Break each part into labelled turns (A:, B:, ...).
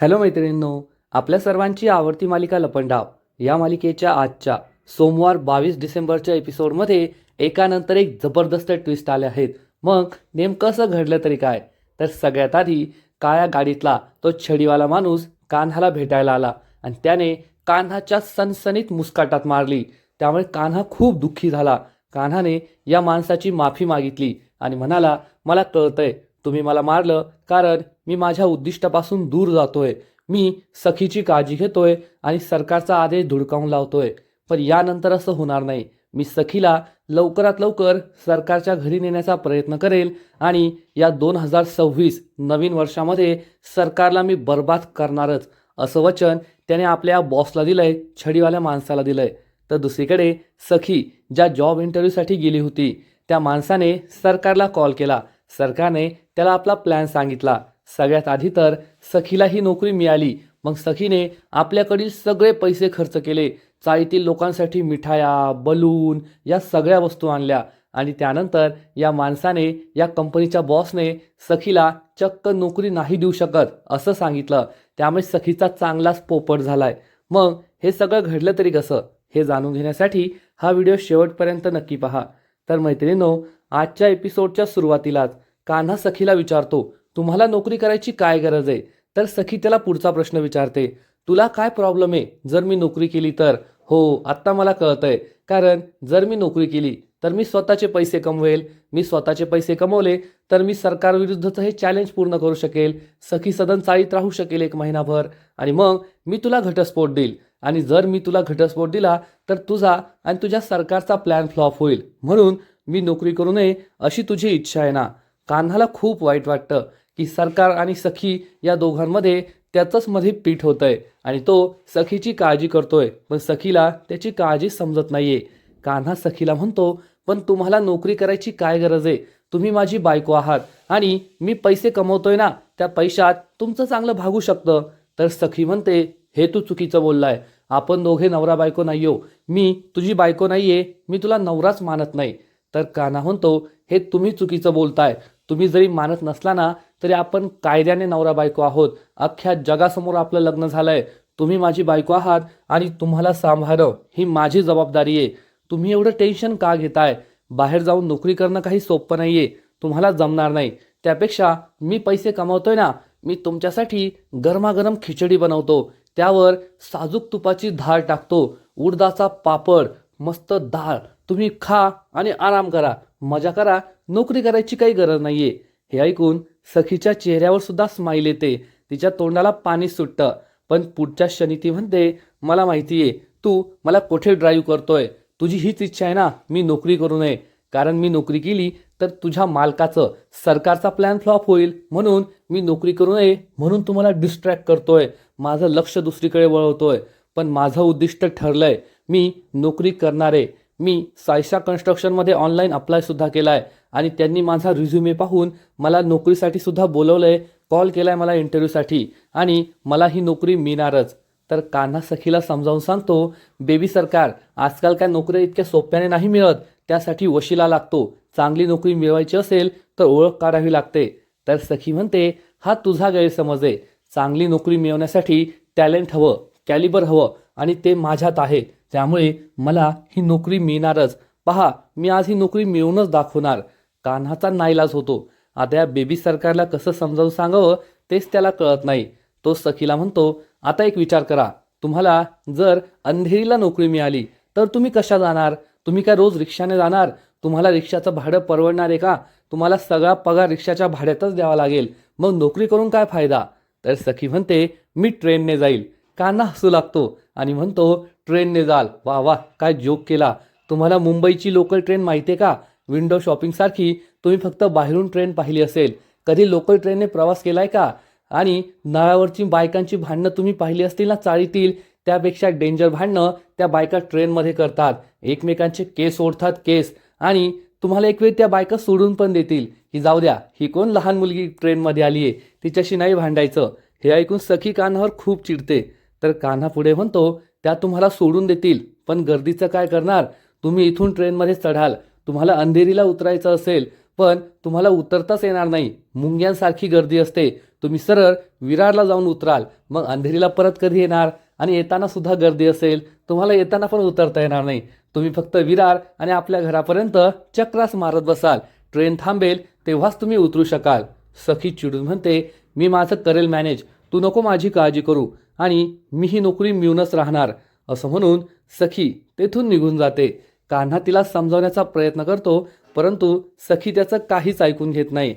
A: Hello मैत्रिणींनो आपल्या सर्वांची आवडती मालिका लपंडाव. या मालिकेच्या आजच्या सोमवार बावीस डिसेंबरच्या एपिसोडमध्ये एकानंतर एक जबरदस्त ट्विस्ट आले आहेत. मग नेमकं असं घडलं तरी काय? तर सगळ्यात आधी काळ्या गाडीतला तो छडीवाला माणूस कान्हाला भेटायला आला आणि त्याने कान्हाच्या सनसनीत मुस्काटात मारली. त्यामुळे कान्हा खूप दुःखी झाला. कान्हाने या माणसाची माफी मागितली आणि म्हणाला मला कळतंय तुम्ही मला मारलं कारण मी माझ्या उद्दिष्टापासून दूर जातोय. मी सखीची काळजी घेतोय आणि सरकारचा आदेश धुडकावून लावतोय. पण यानंतर असं होणार नाही. मी सखीला लवकरात लवकर सरकारच्या घरी नेण्याचा प्रयत्न करेल आणि या दोन हजार सव्वीस नवीन वर्षामध्ये सरकारला मी बर्बाद करणारच असं वचन त्याने आपल्या बॉसला दिलंय छडीवाल्या माणसाला दिलंय. तर दुसरीकडे सखी ज्या जॉब इंटरव्ह्यूसाठी गेली होती त्या माणसाने सरकारला कॉल केला. सरकारने त्याला आपला प्लॅन सांगितला. सगळ्यात आधी तर सखीला ही नोकरी मिळाली. मग सखीने आपल्याकडील सगळे पैसे खर्च केले. चाळीतील लोकांसाठी मिठाया बलून या सगळ्या वस्तू आणल्या. आणि त्यानंतर या माणसाने या कंपनीच्या बॉसने सखीला चक्क नोकरी नाही देऊ शकत असं सांगितलं. त्यामुळे सखीचा चांगलाच पोपट झालाय. मग हे सगळं घडलं तरी कसं? हे जाणून घेण्यासाठी हा व्हिडिओ शेवटपर्यंत नक्की पहा. तर मैत्रिणींनो आजच्या एपिसोडच्या सुरुवातीलाच कान्हा सखीला विचारतो तुम्हाला नोकरी करायची काय गरज आहे? तर सखी त्याला पुढचा प्रश्न विचारते तुला काय प्रॉब्लेम आहे? जर मी नोकरी केली तर. हो आत्ता मला कळतंय. कारण जर मी नोकरी केली तर मी स्वतःचे पैसे कमवेल. मी स्वतःचे पैसे कमवले तर मी सरकारविरुद्धचं हे चॅलेंज पूर्ण करू शकेल. सखी सदन चाळीत राहू शकेल एक महिनाभर. आणि मग मी तुला घटस्फोट देईल. आणि जर मी तुला घटस्फोट दिला तर तुझा आणि तुझ्या सरकारचा प्लॅन फ्लॉप होईल. म्हणून मी नोकरी करू नये अशी तुझी इच्छा आहे ना. कान्हाला खूप वाईट वाटतं. की सरकार आणि सखी या दोघांमध्ये त्याचंच मध्ये पीठ होतंय आणि तो सखीची काळजी करतोय. पण सखीला त्याची काळजी समजत नाहीये. कान्हा सखीला म्हणतो पण तुम्हाला नोकरी करायची काय गरज आहे? तुम्ही माझी बायको आहात आणि मी पैसे कमवतोय ना त्या पैशात तुमचं चांगलं भागू शकतं. तर सखी म्हणते हे तू चुकीचं बोललाय. आपण दोघे नवरा बायको नाही हो. मी तुझी बायको नाहीये. मी तुला नवराच मानत नाही. तर कान्हा म्हणतो हे तुम्ही चुकीचं बोलताय. तुम्ही जरी मानत नसला ना तरी आपण कायद्याने नवरा बायको आहोत. अख्ख्या जगासमोर आपलं लग्न झालंय. तुम्ही माझी बायको आहात आणि तुम्हाला सांभाळणं ही माझी जबाबदारी आहे. तुम्ही एवढं टेन्शन का घेताय? बाहेर जाऊन नोकरी करणं काही सोपं नाही आहे तुम्हाला जमणार नाही. त्यापेक्षा मी पैसे कमावतोय ना मी तुमच्यासाठी गरमागरम खिचडी बनवतो. त्यावर साजूक तुपाची धार टाकतो. उडदाचा पापड मस्त डाळ. तुम्ही खा आणि आराम करा. मजा करा. नोकरी करायची काही गरज नाहीये. हे ऐकून सखीच्या चेहऱ्यावर सुद्धा स्माईल येते. तिच्या तोंडाला पाणी सुटतं. पण पुढच्या क्षणी ती म्हणते मला माहितीये तू मला कोठे ड्राईव्ह करतोय? तुझी हीच इच्छा आहे ना मी नोकरी करू नये. कारण मी नोकरी केली तर तुझ्या मालकाचं सरकारचा प्लॅन फ्लॉप होईल. म्हणून मी नोकरी करू नये. म्हणून तुम्हाला डिस्ट्रॅक्ट करतोय. माझं लक्ष दुसरीकडे वळवतोय. पण माझं उद्दिष्ट ठरलंय. मी नोकरी करणारे. मी सायशा कन्स्ट्रक्शनमध्ये ऑनलाईन अप्लायसुद्धा केला आहे आणि त्यांनी माझा रिझ्युमे पाहून मला नोकरीसाठी सुद्धा बोलवलंय कॉल केलाय मला इंटरव्ह्यूसाठी आणि मला ही नोकरी मिळणारच. तर कान्हा सखीला समजावून सांगतो बेबी सरकार आजकाल काय नोकऱ्या इतक्या सोप्याने नाही मिळत त्यासाठी वशिला लागतो. चांगली नोकरी मिळवायची असेल तर ओळख काढावी लागते. तर सखी म्हणते हा तुझा गैरसमज आहे. चांगली नोकरी मिळवण्यासाठी टॅलेंट हवं कॅलिबर हवं आणि ते माझ्यात आहे. त्यामुळे मला ही नोकरी मिळणारच. पहा मी आज ही नोकरी मिळवूनच दाखवणार. कान्हाचा नाईलाज होतो. आता या बेबी सरकारला कसं समजावून सांगावं तेच त्याला कळत नाही. तो सखीला म्हणतो आता एक विचार करा. तुम्हाला जर अंधेरीला नोकरी मिळाली तर तुम्ही कशा जाणार? तुम्ही काय रोज रिक्षाने जाणार? तुम्हाला रिक्षाचं भाडं परवडणार आहे का? तुम्हाला सगळा पगार रिक्षाच्या भाड्यातच द्यावा लागेल. मग नोकरी करून काय फायदा? तर सखी म्हणते मी ट्रेनने जाईल. कान्हा हसू लागतो आणि म्हणतो ट्रेनने जाल. वा वा काय जोक केला. तुम्हाला मुंबईची लोकल ट्रेन माहिती आहे का? विंडो शॉपिंगसारखी तुम्ही फक्त बाहेरून ट्रेन पाहिली असेल. कधी लोकल ट्रेनने प्रवास केलाय का? आणि नळावरची बायकांची भांडणं तुम्ही पाहिली असतील ना चाळीतील? त्यापेक्षा डेंजर भांडणं त्या बायका ट्रेनमध्ये करतात. एकमेकांचे केस ओढतात केस. आणि तुम्हाला एक वेळ त्या बायका सोडून पण देतील. ही जाऊ द्या ही कोण लहान मुलगी ट्रेनमध्ये आली आहे? तिच्याशी नाही भांडायचं. हे ऐकून सखी कान्हावर खूप चिडते. तर कान्हा पुढे म्हणतो त्या तुम्हाला सोडून देतील पण गर्दीचं काय करणार? तुम्ही इथून ट्रेनमध्ये चढाल. तुम्हाला अंधेरीला उतरायचं असेल पण तुम्हाला उतरताच येणार नाही. मुंग्यांसारखी गर्दी असते. तुम्ही सरळ विरारला जाऊन उतराल मग अंधेरीला परत कधी येणार? आणि येताना सुद्धा गर्दी असेल तुम्हाला येताना पण उतरता येणार नाही. तुम्ही फक्त विरार आणि आपल्या घरापर्यंत चक्रास मारत बसाल. ट्रेन थांबेल तेव्हाच तुम्ही उतरू शकाल. सखी चिडून म्हणते मी माझं करेल मॅनेज. तू नको माझी काळजी करू. आणि मी ही नोकरी मिळूनच राहणार. असं म्हणून सखी तेथून निघून जाते. कान्हा तिला समजावण्याचा प्रयत्न करतो परंतु सखी त्याचं काहीच ऐकून घेत नाही.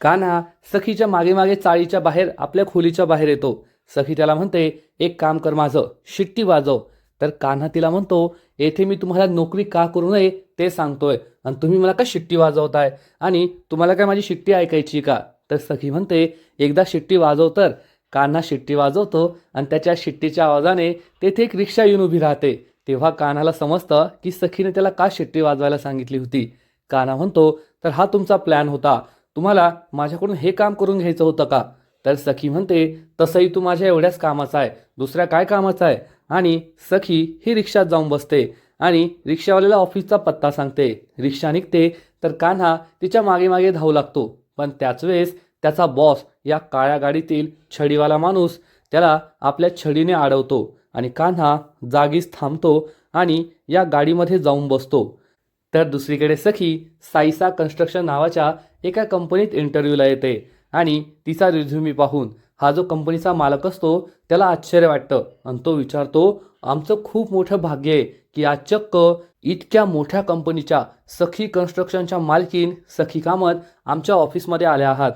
A: कान्हा सखीच्या मागे मागे चाळीच्या बाहेर आपल्या खोलीच्या बाहेर येतो. सखी त्याला म्हणते एक काम कर माझं शिट्टी वाजव. तर कान्हा तिला म्हणतो येथे मी तुम्हाला नोकरी का करू नये ते सांगतोय आणि तुम्ही मला का शिट्टी वाजवताय? आणि तुम्हाला काय माझी शिट्टी ऐकायची का? तर सखी म्हणते एकदा शिट्टी वाजव तर. कान्हा शिट्टी वाजवतो आणि त्याच्या शिट्टीच्या आवाजाने तेथे एक रिक्षा येऊन उभी राहते. तेव्हा कान्हाला समजतं की सखीने त्याला का शिट्टी वाजवायला सांगितली होती? कान्हा म्हणतो तर हा तुमचा प्लॅन होता. तुम्हाला माझ्याकडून हे काम करून घ्यायचं होतं का? तर सखी म्हणते तसंही तू माझ्या एवढ्याच कामाचा आहे. दुसऱ्या काय कामाचा आहे? आणि सखी ही रिक्षात जाऊन बसते आणि रिक्षावाल्याला ऑफिसचा पत्ता सांगते. रिक्षा निघते तर कान्हा तिच्यामागे मागे धावू लागतो. पण त्याच वेळेस त्याचा बॉस या काळ्या गाडीतील छडीवाला माणूस त्याला आपल्या छडीने अडवतो आणि कान्हा जागीच थांबतो आणि या गाडीमध्ये जाऊन बसतो. तर दुसरीकडे सखी साईसा कन्स्ट्रक्शन नावाच्या एका कंपनीत इंटरव्ह्यूला येते आणि तिचा रिझ्युमी पाहून हा जो कंपनीचा मालक असतो त्याला आश्चर्य वाटतं आणि तो विचारतो आमचं खूप मोठं भाग्य आहे की आज चक्क इतक्या मोठ्या कंपनीच्या सखी कन्स्ट्रक्शनच्या मालकीन सखी कामत आमच्या ऑफिसमध्ये आल्या आहात.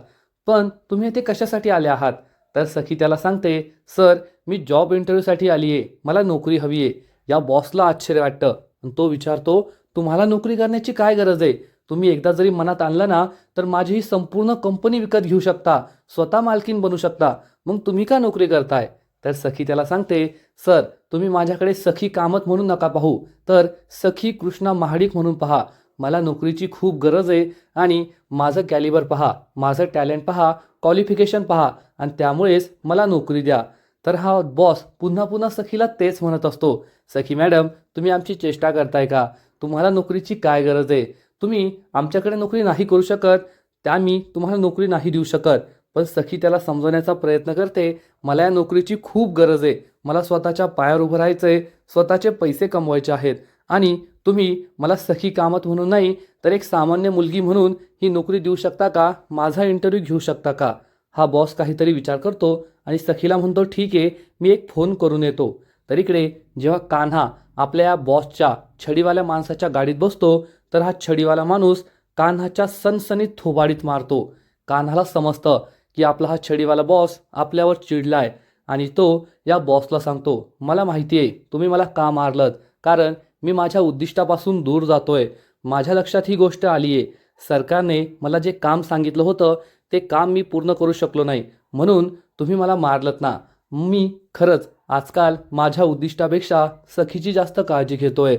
A: पण तुम्ही ते कशासाठी आले आहात? तर सखी त्याला सांगते सर मी जॉब इंटरव्ह्यूसाठी आली आहे मला नोकरी हवी आहे या बॉसला आश्चर्य वाटतं. आणि तो विचारतो तुम्हाला नोकरी करण्याची काय गरज आहे? तुम्ही एकदा जरी मनात आणलं ना तर माझी ही संपूर्ण कंपनी विकत घेऊ शकता. स्वतः मालकीन बनू शकता. मग तुम्ही का नोकरी करताय? तर सखी त्याला सांगते सर तुम्ही माझ्याकडे सखी कामत म्हणून नका पाहू. तर सखी कृष्णा महाडिक म्हणून पहा. मला नोकरीची खूप गरज आहे आणि माझं कॅलिबर पहा. माझं टॅलेंट पहा. क्वालिफिकेशन पहा आणि त्यामुळेच मला नोकरी द्या. तर हा बॉस पुन्हा पुन्हा सखीला तेच म्हणत असतो सखी मॅडम तुम्ही आमची चेष्टा करताय का? तुम्हाला नोकरीची काय गरज आहे? तुम्ही आमच्याकडे नोकरी नाही करू शकत त्या मी तुम्हाला नोकरी नाही देऊ शकत. पण सखी त्याला समजवण्याचा प्रयत्न करते मला या नोकरीची खूप गरज आहे. मला स्वतःच्या पायावर उभं राहायचं आहे स्वतःचे पैसे कमवायचे आहेत आणि तुम्ही मला सखी कामत म्हणून नाही तर एक सामान्य मुलगी म्हणून ही नोकरी देऊ शकता का? माझा इंटरव्ह्यू घेऊ शकता का? हा बॉस काहीतरी विचार करतो आणि सखीला म्हणतो ठीक आहे मी एक फोन करून येतो. तर इकडे जेव्हा कान्हा आपल्या या बॉसच्या छडीवाल्या माणसाच्या गाडीत बसतो तर हा छडीवाला माणूस कान्हाच्या सनसनीत थोबाडीत मारतो. कान्हाला समजतं की आपला हा छडीवाला बॉस आपल्यावर चिडलाय आणि तो या बॉसला सांगतो मला माहिती आहे तुम्ही मला का मारलत? कारण मी माझ्या उद्दिष्टापासून दूर जातोय. माझ्या लक्षात ही गोष्ट आली आहे सरकारने मला जे काम सांगितलं होतं ते काम मी पूर्ण करू शकलो नाही. म्हणून तुम्ही मला मारलत ना. मी खरंच आजकाल माझ्या उद्दिष्टापेक्षा सखीची जास्त काळजी घेतोय.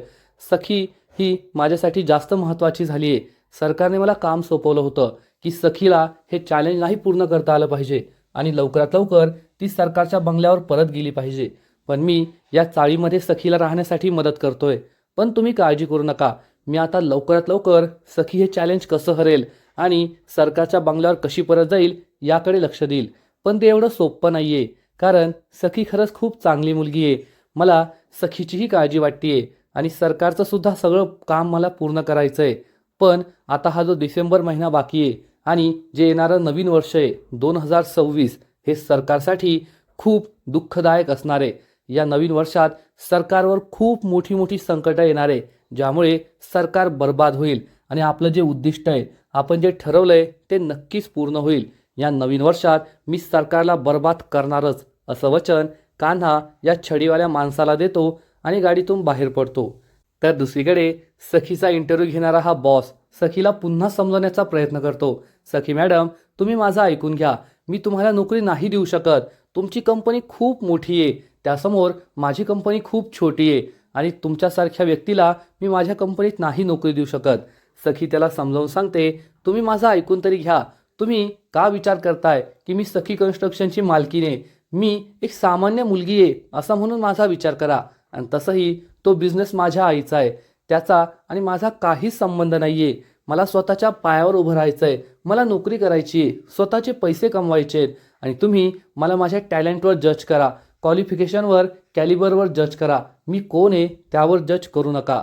A: सखी ही माझ्यासाठी जास्त महत्त्वाची झाली आहे सरकारने मला काम सोपवलं होतं की सखीला हे चॅलेंज नाही पूर्ण करता आलं पाहिजे आणि लवकरात लवकर ती सरकारच्या बंगल्यावर परत गेली पाहिजे. पण मी या चाळीमध्ये सखीला राहण्यासाठी मदत करतोय. पण तुम्ही काळजी करू नका. मी आता लवकरात लवकर सखी हे चॅलेंज कसं हरेल आणि सरकारच्या बंगल्यावर कशी परत जाईल याकडे लक्ष देईल. पण ते एवढं सोपं नाही आहे कारण सखी खरंच खूप चांगली मुलगी आहे. मला सखीचीही काळजी वाटते आणि सरकारचं सुद्धा सगळं काम मला पूर्ण करायचं आहे पण आता हा जो डिसेंबर महिना बाकी आहे आणि जे येणारं नवीन वर्ष आहे दोन हजार सव्वीस हे सरकारसाठी खूप दुःखदायक असणार आहे. या नवीन वर्षात सरकारवर खूप मोठी मोठी संकटं येणार आहे ज्यामुळे सरकार बर्बाद होईल आणि आपलं जे उद्दिष्ट आहे आपण जे ठरवलं आहे ते नक्कीच पूर्ण होईल. या नवीन वर्षात मी सरकारला बर्बाद करणारच असं वचन कान्हा या छडीवाल्या माणसाला देतो आणि गाडीतून बाहेर पडतो. तर दुसरीकडे सखीचा इंटरव्ह्यू घेणारा हा बॉस सखीला पुन्हा समजवण्याचा प्रयत्न करतो. सखी मॅडम तुम्ही माझं ऐकून घ्या. मी तुम्हाला नोकरी नाही देऊ शकत. तुमची कंपनी खूप मोठी आहे. त्यासमोर माझी कंपनी खूप छोटी आहे आणि तुमच्यासारख्या व्यक्तीला मी माझ्या कंपनीत नाही नोकरी देऊ शकत. सखी त्याला समजावून सांगते तुम्ही माझं ऐकून तरी घ्या. तुम्ही का विचार करताय की मी सखी कन्स्ट्रक्शनची मालकीने मी एक सामान्य मुलगी आहे असा म्हणून माझा विचार करा. आणि तसंही तो बिझनेस माझ्या आईचा आहे. त्याचा आणि माझा काहीच संबंध नाही आहे मला स्वतःच्या पायावर उभं राहायचं आहे मला नोकरी करायची आहे. स्वतःचे पैसे कमवायचे आहेत. आणि तुम्ही मला माझ्या टॅलेंटवर जज करा. क्वालिफिकेशनवर कॅलिबरवर जज करा. मी कोण आहे त्यावर जज करू नका.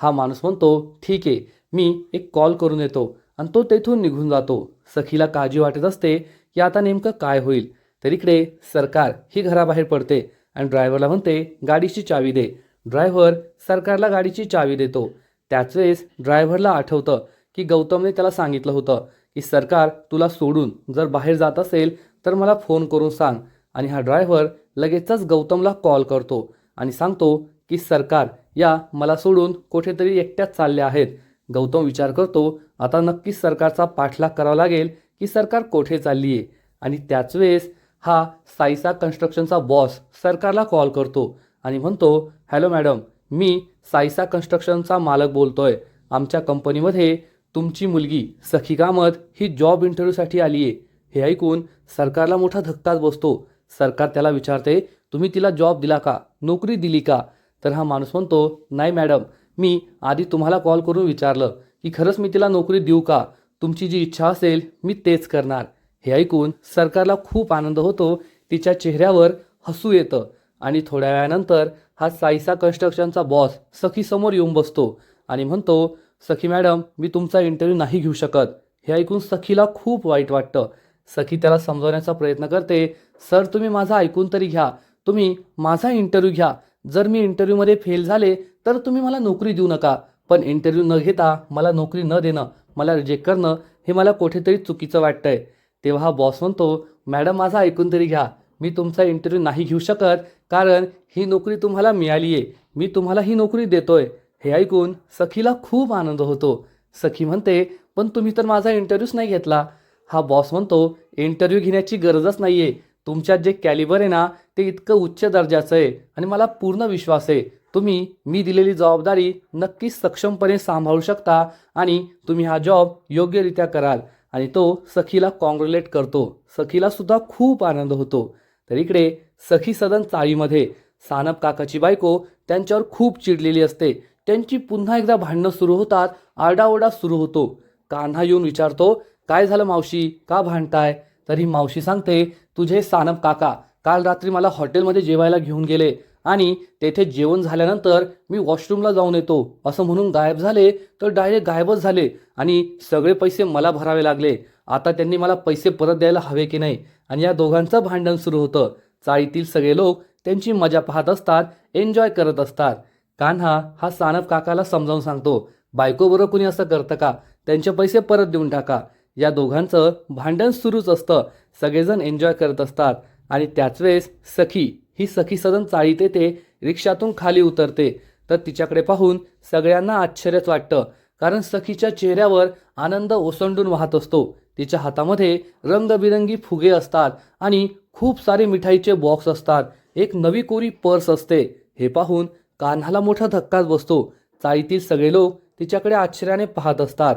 A: हा माणूस म्हणतो ठीक आहे मी एक कॉल करून येतो. आणि तो तेथून निघून जातो. सखीला काळजी वाटत असते की आता नेमकं काय होईल? तर इकडे सरकार ही घराबाहेर पडते आणि ड्रायव्हरला म्हणते गाडीची चावी दे. ड्रायव्हर सरकारला गाडीची चावी देतो. त्याच वेळेस ड्रायव्हरला आठवतं की गौतमने त्याला सांगितलं होतं की सरकार तुला सोडून जर बाहेर जात असेल तर मला फोन करून सांग. आणि हा ड्रायव्हर लगेचच गौतमला कॉल करतो आणि सांगतो की सरकार या मला सोडून कुठेतरी एकट्याच चालले आहेत. गौतम विचार करतो आता नक्कीच सरकारचा पाठलाग करावा लागेल की सरकार कोठे चालली आहे आणि त्याच वेळेस हा साईसा कन्स्ट्रक्शनचा बॉस सरकारला कॉल करतो आणि म्हणतो हॅलो मॅडम मी साईसा कन्स्ट्रक्शनचा मालक बोलतोय. आमच्या कंपनीमध्ये तुमची मुलगी सखी कामत ही जॉब इंटरव्ह्यूसाठी आली आहे हे ऐकून सरकारला मोठा धक्काच बसतो सरकार त्याला विचारते तुम्ही तिला जॉब दिला का? नोकरी दिली का? तर हा माणूस म्हणतो नाही मॅडम मी आधी तुम्हाला कॉल करून विचारलं की खरंच मी तिला नोकरी देऊ का? तुमची जी इच्छा असेल मी तेच करणार. हे ऐकून सरकारला खूप आनंद होतो तिच्या चेहऱ्यावर हसू येतं आणि थोड्या वेळानंतर हा साईसा कन्स्ट्रक्शनचा बॉस सखीसमोर येऊन बसतो आणि म्हणतो सखी मॅडम मी तुमचा इंटरव्ह्यू नाही घेऊ शकत. हे ऐकून सखीला खूप वाईट वाटतं. सखी त्याला समजवण्याचा प्रयत्न करते सर तुम्ही माझा ऐकून तरी घ्या. तुम्ही माझा इंटरव्ह्यू घ्या. जर मी इंटरव्ह्यूमध्ये फेल झाले तर तुम्ही मला नोकरी देऊ नका. पण इंटरव्ह्यू न घेता मला नोकरी न देणं मला रिजेक्ट करणं हे मला कुठेतरी चुकीचं वाटतंय. तेव्हा हा बॉस म्हणतो मॅडम माझा ऐकून तरी घ्या. मी तुमचा इंटरव्ह्यू नाही घेऊ शकत कारण ही नोकरी तुम्हाला मिळाली आहे मी तुम्हाला ही नोकरी देतोय. हे ऐकून सखीला खूप आनंद होतो. सखी म्हणते पण तुम्ही तर माझा इंटरव्ह्यूच नाही घेतला. हा बॉस म्हणतो इंटरव्ह्यू घेण्याची गरजच नाही आहे तुमच्यात जे कॅलिबर आहे ना ते इतकं उच्च दर्जाचं आहे आणि मला पूर्ण विश्वास आहे. तुम्ही मी दिलेली जबाबदारी नक्कीच सक्षमपणे सांभाळू शकता आणि तुम्ही हा जॉब योग्यरित्या कराल आणि तो सखीला कॉंग्रॅच्युलेट करतो. सखीला सुद्धा खूप आनंद होतो. तर इकडे सखी सदन चाळीमध्ये सानप काकाची बायको त्यांच्यावर खूप चिडलेली असते. त्यांची पुन्हा एकदा भांडणं सुरू होतात आरडाओरडा सुरू होतो. कान्हा येऊन विचारतो काय झालं मावशी? का भांडताय? तर ही मावशी सांगते तुझे सानप काका काल रात्री मला हॉटेलमध्ये जेवायला घेऊन गेले आणि तेथे जेवण झाल्यानंतर मी वॉशरूमला जाऊन येतो. असं म्हणून गायब झाले तर डायरेक्ट गायबच झाले आणि सगळे पैसे मला भरावे लागले. आता त्यांनी मला पैसे परत द्यायला हवे की नाही? आणि या दोघांचं भांडण सुरू होतं. चाळीतील सगळे लोक त्यांची मजा पाहत असतात एन्जॉय करत असतात. कान्हा हा सानप काकाला समजावून सांगतो बायकोबरोबर कुणी असं करतं का? त्यांचे पैसे परत देऊन टाका. या दोघांचं भांडण सुरूच असतं. सगळेजण एन्जॉय करत असतात. आणि त्याच वेळेस सखी ही सखी सदन चाळीत येते रिक्षातून खाली उतरते. तर तिच्याकडे पाहून सगळ्यांना आश्चर्यच वाटतं. कारण सखीच्या चेहऱ्यावर आनंद ओसंडून वाहत असतो. तिच्या हातामध्ये रंगबिरंगी फुगे असतात आणि खूप सारे मिठाईचे बॉक्स असतात. एक नवी कोरी पर्स असते. हे पाहून कान्हाला मोठा धक्काच बसतो. चाळीतील सगळे लोक तिच्याकडे आश्चर्याने पाहत असतात.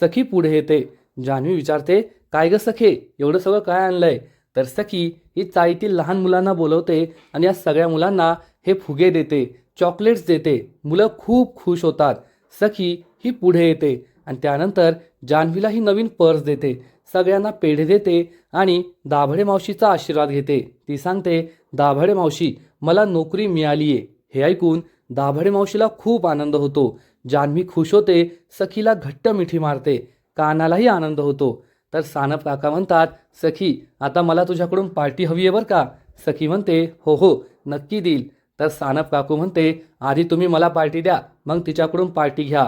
A: सखी पुढे येते. जान्हवी विचारते काय ग सखे एवढं सगळं काय आणलंय? तर सखी ही चाळीतील लहान मुलांना बोलवते आणि या सगळ्या मुलांना हे फुगे देते चॉकलेट्स देते. मुलं खूप खुश होतात. सखी ही पुढे येते आणि त्यानंतर जान्हवीला ही नवीन पर्स देते. सगळ्यांना पेढे देते आणि दाभडे मावशीचा आशीर्वाद घेते. ती सांगते दाभडे मावशी मला नोकरी मिळाली आहे हे ऐकून दाभडे मावशीला खूप आनंद होतो. जान्हवी खुश होते सखीला घट्ट मिठी मारते. कानालाही आनंद होतो. तर सानप काका म्हणतात सखी आता मला तुझ्याकडून पार्टी हवी आहे बरं का? सखी म्हणते हो हो नक्की देईल. तर सानप काकू म्हणते आधी तुम्ही मला पार्टी द्या मग तिच्याकडून पार्टी घ्या.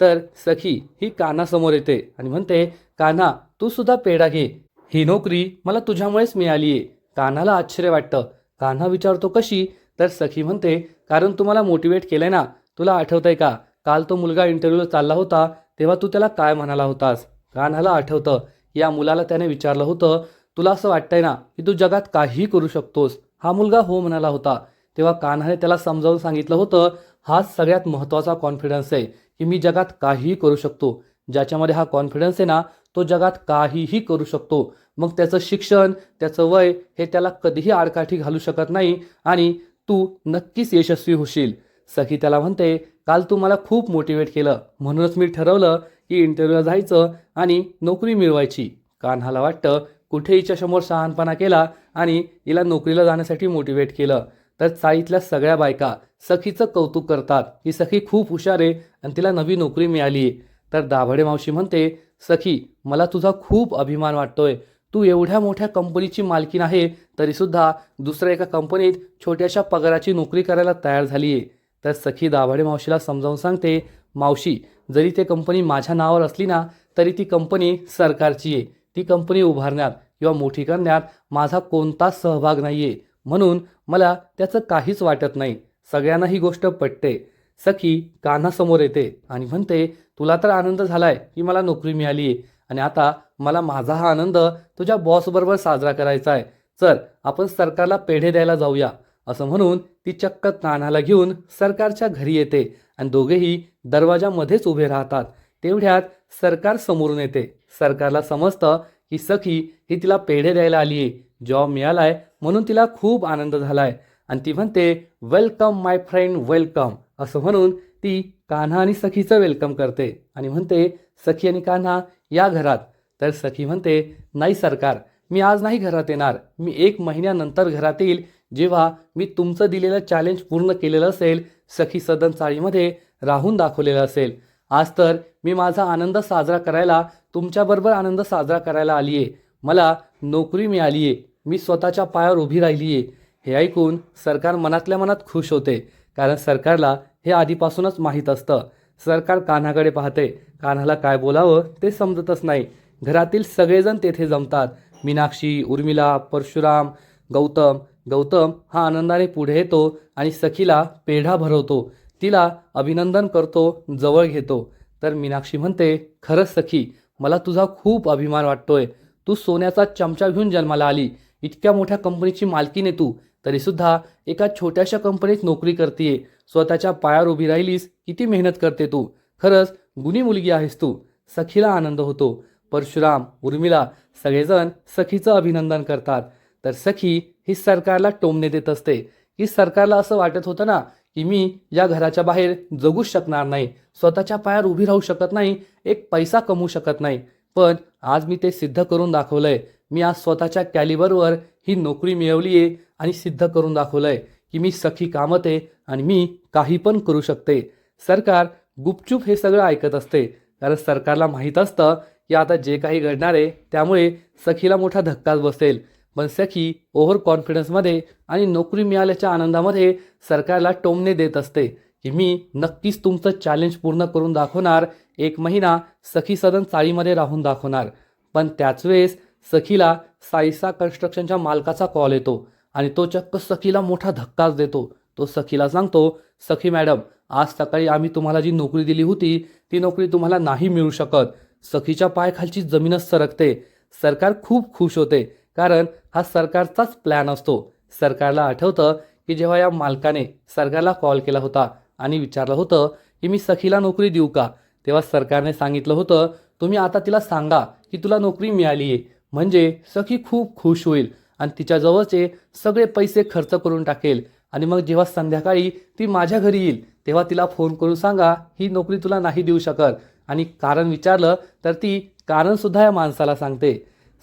A: तर सखी ही कानासमोर येते आणि म्हणते कान्हा तू सुद्धा पेढा घे. ही नोकरी मला तुझ्यामुळेच मिळाली आहे. कान्हाला आश्चर्य वाटतं. कान्हा विचारतो कशी? तर सखी म्हणते कारण तुम्हाला मोटिवेट केलंय ना. तुला आठवतंय का? काल तो मुलगा इंटरव्ह्यूला चालला होता. तेव्हा तू त्याला काय म्हणाला होतास? कान्हाला आठवतं. या मुलाला त्याने विचारलं होतं तुला असं वाटतंय ना की तू जगात काहीही करू शकतोस? हा मुलगा हो म्हणाला होता. तेव्हा कान्हाने त्याला समजावून सांगितलं होतं हाच सगळ्यात महत्त्वाचा कॉन्फिडन्स आहे की मी जगात काहीही करू शकतो. ज्याच्यामध्ये हा कॉन्फिडन्स आहे ना तो जगात काहीही करू शकतो. मग त्याचं शिक्षण त्याचं वय हे त्याला कधीही आडकाठी घालू शकत नाही आणि तू नक्कीच यशस्वी होशील. सखी त्याला म्हणते काल तू मला खूप मोटिवेट केलं. म्हणूनच मी ठरवलं की इंटरव्ह्यूला जायचं आणि नोकरी मिळवायची. कान्हाला वाटतं कुठे हिच्या समोर शहाणपणा केला आणि हिला नोकरीला जाण्यासाठी मोटिवेट केलं. तर चाळीतल्या सगळ्या बायका सखीचं कौतुक करतात. ही सखी खूप हुशार आहे आणि तिला नवी नोकरी मिळाली आहे तर दाभडे मावशी म्हणते सखी मला तुझा खूप अभिमान वाटतोय. तू एवढ्या मोठ्या कंपनीची मालकीन आहे तरीसुद्धा दुसऱ्या एका कंपनीत छोट्याशा पगाराची नोकरी करायला तयार झाली आहे तर सखी दाभाडे मावशीला समजावून सांगते मावशी जरी ते कंपनी माझ्या नावावर असली ना तरी ती कंपनी सरकारची आहे. ती कंपनी उभारण्यात किंवा मोठी करण्यात माझा कोणताच सहभाग नाही आहे म्हणून मला त्याचं काहीच वाटत नाही. सगळ्यांना ही गोष्ट पटते. सखी कान्हासमोर येते आणि म्हणते तुला तर आनंद झालाय की मला नोकरी मिळाली आहे. आणि आता मला माझा हा आनंद तुझ्या बॉसबरोबर साजरा करायचा आहे. चल आपण सरकारला पेढे द्यायला जाऊया. असं म्हणून ती चक्क कान्हाला घेऊन सरकारच्या घरी येते आणि दोघेही दरवाजामध्येच उभे राहतात. तेवढ्यात सरकार समोरून येते. सरकारला समजतं की सखी ही तिला पेढे द्यायला आली आहे. जॉब मिळालाय म्हणून तिला खूप आनंद झालाय. आणि ती म्हणते वेलकम माय फ्रेंड वेलकम. असं म्हणून ती कान्हा आणि सखीचं वेलकम करते. आणि म्हणते सखी आणि कान्हा या घरात. तर सखी म्हणते नाही सरकार मी आज नाही घरात येणार. मी एक महिन्यानंतर घरात येईल. जेव्हा मी तुमचं दिलेलं चॅलेंज पूर्ण केलेलं असेल सखी सदन चाळीमध्ये राहून दाखवलेलं असेल. आज तर मी माझा आनंद साजरा करायला तुमच्याबरोबर आनंद साजरा करायला आली आहे मला नोकरी मिळाली आहे मी स्वतःच्या पायावर उभी राहिली आहे हे ऐकून सरकार मनातल्या मनात खुश होते. कारण सरकारला हे आधीपासूनच माहीत असतं. सरकार कान्हाकडे पाहते. कान्हाला काय बोलावं ते समजतच नाही. घरातील सगळेजण तेथे जमतात. मीनाक्षी उर्मिला परशुराम गौतम गौतम हा आनंदाने पुढे येतो आणि सखीला पेढा भरवतो. तिला अभिनंदन करतो जवळ घेतो. तर मीनाक्षी म्हणते खरंच सखी मला तुझा खूप अभिमान वाटतोय. तू सोन्याचा चमचा घेऊन जन्माला आली. इतक्या मोठ्या कंपनीची मालकीने तू. तरीसुद्धा एका छोट्याशा कंपनीत नोकरी करतेय. स्वतःच्या पायावर उभी राहिलीस किती मेहनत करते तू. खरंच गुणी मुलगी आहेस तू. सखीला आनंद होतो. परशुराम उर्मिला सगळेजण सखीचं अभिनंदन करतात. तर सखी ही सरकारला टोमणे देत असते. की सरकारला असं वाटत होतं ना की मी या घराच्या बाहेर जगूच शकणार नाही. स्वतःच्या पायावर उभी राहू शकत नाही. एक पैसा कमवू शकत नाही. पण आज मी ते सिद्ध करून दाखवलंय. मी आज स्वतःच्या कॅलिबरवर ही नोकरी मिळवली आहे आणि सिद्ध करून दाखवलंय की मी सखी कामत आहे आणि मी काही पण करू शकते. सरकार गुपचूप हे सगळं ऐकत असते. कारण सरकारला माहीत असतं की आता जे काही घडणार आहे त्यामुळे सखीला मोठा धक्काच बसेल. पण सखी ओव्हर कॉन्फिडन्समध्ये आणि नोकरी मिळाल्याच्या आनंदामध्ये सरकारला टोमणे देत असते की मी नक्कीच तुमचं चॅलेंज पूर्ण करून दाखवणार एक महिना सखी सदन चाळीमध्ये राहून दाखवणार. पण त्याच वेळेस सखीला साईसा कन्स्ट्रक्शनच्या मालकाचा कॉल येतो आणि तो चक्क सखीला मोठा धक्काच देतो. तो सखीला सांगतो सखी मॅडम आज सकाळी आम्ही तुम्हाला जी नोकरी दिली होती ती नोकरी तुम्हाला नाही मिळू शकत. सखीच्या पायाखालची जमीनच सरकते. सरकार खूप खुश होते. कारण हा सरकारचाच प्लॅन असतो. सरकारला आठवतं की जेव्हा या मालकाने सरकारला कॉल केला होता आणि विचारलं होतं की मी सखीला नोकरी देऊ का? तेव्हा सरकारने सांगितलं होतं तुम्ही आता तिला सांगा की तुला नोकरी मिळाली आहे म्हणजे सखी खूप खुश होईल आणि तिच्याजवळचे सगळे पैसे खर्च करून टाकेल. आणि मग जेव्हा संध्याकाळी ती माझ्या घरी येईल तेव्हा तिला फोन करून सांगा ही नोकरी तुला नाही देऊ शकत. आणि कारण विचारलं तर ती कारणसुद्धा या माणसाला सांगते.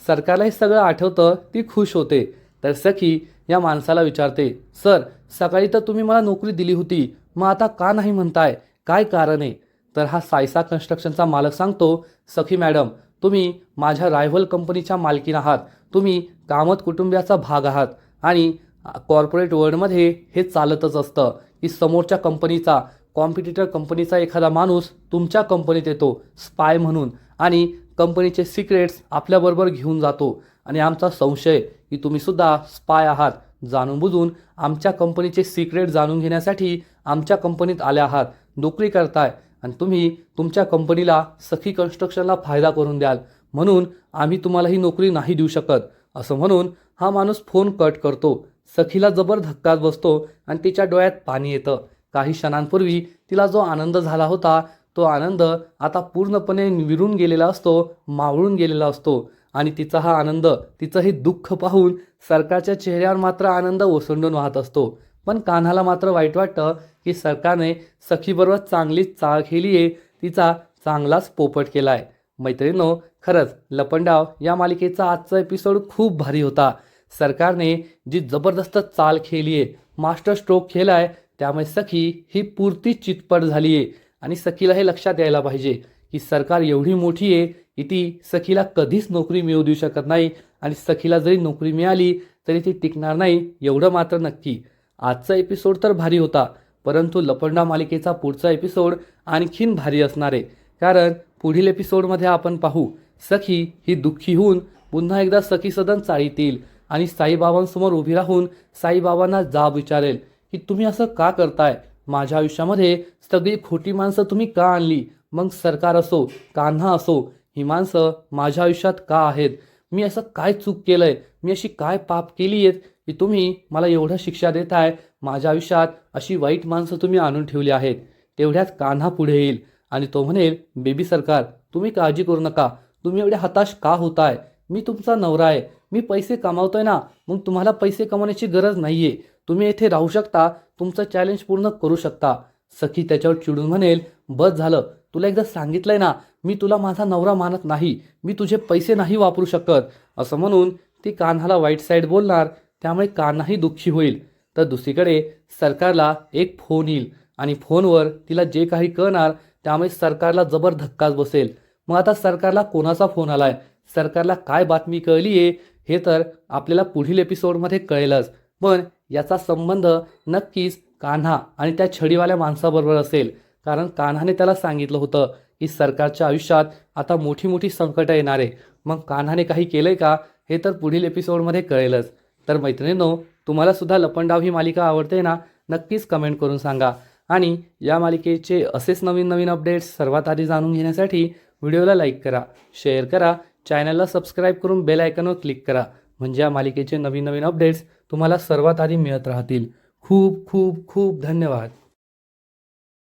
A: सरकारला हे सगळं आठवतं ती खुश होते. तर सखी या माणसाला विचारते सर सकाळी तर तुम्ही मला नोकरी दिली होती मग आता का नाही म्हणताय? काय कारण आहे? तर हा सायसा कन्स्ट्रक्शनचा मालक सांगतो सखी मॅडम तुम्ही माझ्या रायव्हल कंपनीच्या मालकीन आहात. तुम्ही कामत कुटुंबियाचा भाग आहात आणि कॉर्पोरेट वर्ल्डमध्ये हे चालतच असतं की समोरच्या कंपनीचा कॉम्पिटिटर कंपनीचा एखादा माणूस तुमच्या कंपनीत येतो स्पाय म्हणून. आणि कंपनीचे सिक्रेट्स आपल्याबरोबर घेऊन जातो. आणि आमचा संशय की तुम्हीसुद्धा स्पाय आहात. जाणून बुजून आमच्या कंपनीचे सिक्रेट जाणून घेण्यासाठी आमच्या कंपनीत आल्या आहात. नोकरी करताय आणि तुम्ही तुमच्या कंपनीला सखी कन्स्ट्रक्शनला फायदा करून द्याल. म्हणून आम्ही तुम्हाला ही नोकरी नाही देऊ शकत. असं म्हणून हा माणूस फोन कट करतो. सखीला जबर धक्काच बसतो आणि तिच्या डोळ्यात पाणी येतं. काही क्षणांपूर्वी तिला जो आनंद झाला होता तो आनंद आता पूर्णपणे विरून गेलेला असतो मावळून गेलेला असतो. आणि तिचा हा आनंद तिचं हे दुःख पाहून सरकारच्या चेहऱ्यावर मात्र आनंद ओसंडून वाहत असतो. पण कान्हाला मात्र वाईट वाटतं की सरकारने सखीबरोबर चांगलीच चाळ केली आहे तिचा चांगलाच पोपट केला आहे मैत्रिणींनो खरंच लपंडाव या मालिकेचा आजचा एपिसोड खूप भारी होता. सरकारने जी जबरदस्त चाल खेळली आहे मास्टर स्ट्रोक खेळला आहे त्यामुळे सखी ही पुरती चितपट झाली आहे. आणि सखीला हे लक्षात यायला पाहिजे की सरकार एवढी मोठी आहे की ती सखीला कधीच नोकरी मिळू देऊ शकत नाही आणि सखीला जरी नोकरी मिळाली तरी ती टिकणार नाही एवढं मात्र नक्की. आजचा एपिसोड तर भारी होता परंतु लपंडा मालिकेचा पुढचा एपिसोड आणखीन भारी असणार आहे. कारण पुढील एपिसोडमध्ये आपण पाहू सखी ही दुःखी होऊन पुन्हा एकदा सखी सदन चाळीत येईल आणि साईबाबांसमोर उभी राहून साईबाबांना जाब विचारेल की तुम्ही असं का करताय? माझ्या आयुष्यामध्ये सगळी खोटी माणसं तुम्ही का आणली? मग सरकार असो कान्हा असो ही माणसं माझ्या आयुष्यात का आहेत? मी असं काय चूक केलं आहे मी अशी काय पाप केली आहेत की तुम्ही मला एवढं शिक्षा देताय? माझ्या आयुष्यात अशी वाईट माणसं तुम्ही आणून ठेवली आहेत. तेवढ्यात कान्हा पुढे येईल. आणि तो म्हणेल बेबी सरकार तुम्ही काळजी करू नका. तुम्ही एवढे हताश का होताय? मी तुमचा नवरा आहे. मी पैसे कमावतोय ना. मग तुम्हाला पैसे कमावण्याची गरज नाहीये. तुम्ही येथे राहू शकता तुमचं चॅलेंज पूर्ण करू शकता. सखी त्याच्यावर चिडून म्हणेल बस झालं तुला एकदा सांगितलंय ना मी तुला माझा नवरा मानत नाही मी तुझे पैसे नाही वापरू शकत. असं म्हणून ती कान्हाला वाईट साईड बोलणार त्यामुळे कान्हाही दुःखी होईल. तर दुसरीकडे सरकारला एक फोन येईल आणि फोनवर तिला जे काही कळणार त्यामुळे सरकारला जबर धक्काच बसेल. मग आता सरकारला कोणाचा फोन आलाय? सरकारला काय बातमी कळली आहे हे तर आपल्याला पुढील एपिसोडमध्ये कळेलच. पण याचा संबंध नक्कीच कान्हा आणि त्या छडीवाल्या माणसाबरोबर असेल. कारण कान्हाने त्याला सांगितलं होतं की सरकारच्या आयुष्यात आता मोठी मोठी संकटं येणार. आहे मग कान्हाने काही केलं आहे का? हे तर पुढील एपिसोडमध्ये कळेलच. तर मैत्रिणींनो तुम्हाला सुद्धा लपंडाव ही मालिका आवडते ना? नक्कीच कमेंट करून सांगा. आणि या मालिकेचे असेच नवीन नवीन अपडेट्स सर्वात आधी जाणून घेण्यासाठी व्हिडिओला लाईक करा शेअर करा चॅनलला सबस्क्राईब करून बेल आयकनवर क्लिक करा. म्हणजे या मालिकेचे नवीन नवीन अपडेट्स तुम्हाला सर्वात आधी मिळत राहतील. खूप खूप खूप धन्यवाद.